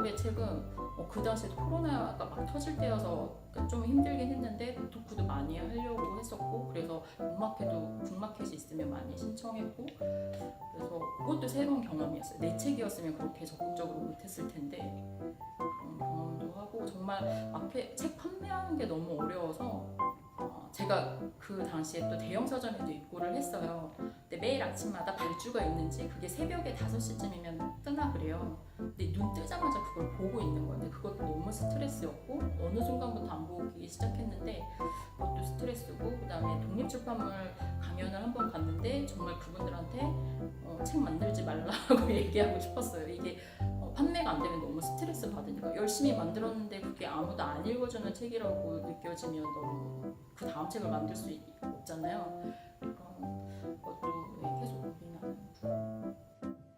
친구의 책은 어, 그 당시에 코로나가 막 터질 때여서 좀 힘들긴 했는데 도쿠도 많이 하려고 했었고 그래서 북마켓도 북마켓이 있으면 많이 신청했고 그래서 그것도 새로운 경험이었어요. 내 책이었으면 그렇게 적극적으로 못했을 텐데 그런 경험도 하고 정말 앞에 책 판매하는 게 너무 어려워서 어, 제가 그 당시에 또 대형 서점에도 입고를 했어요. 매일 아침마다 발주가 있는지 그게 새벽에 5시쯤이면 뜨나 그래요. 근데 눈 뜨자마자 그걸 보고 있는 건데 그것도 너무 스트레스였고 어느 순간부터 안 보기 시작했는데 그것도 스트레스고 그다음에 독립출판물 강연을 한 번 갔는데 정말 그분들한테 어, 책 만들지 말라고 얘기하고 싶었어요. 이게 어, 판매가 안 되면 너무 스트레스 받으니까 열심히 만들었는데 그게 아무도 안 읽어주는 책이라고 느껴지면 너무 그 다음 책을 만들 수 있- 없잖아요.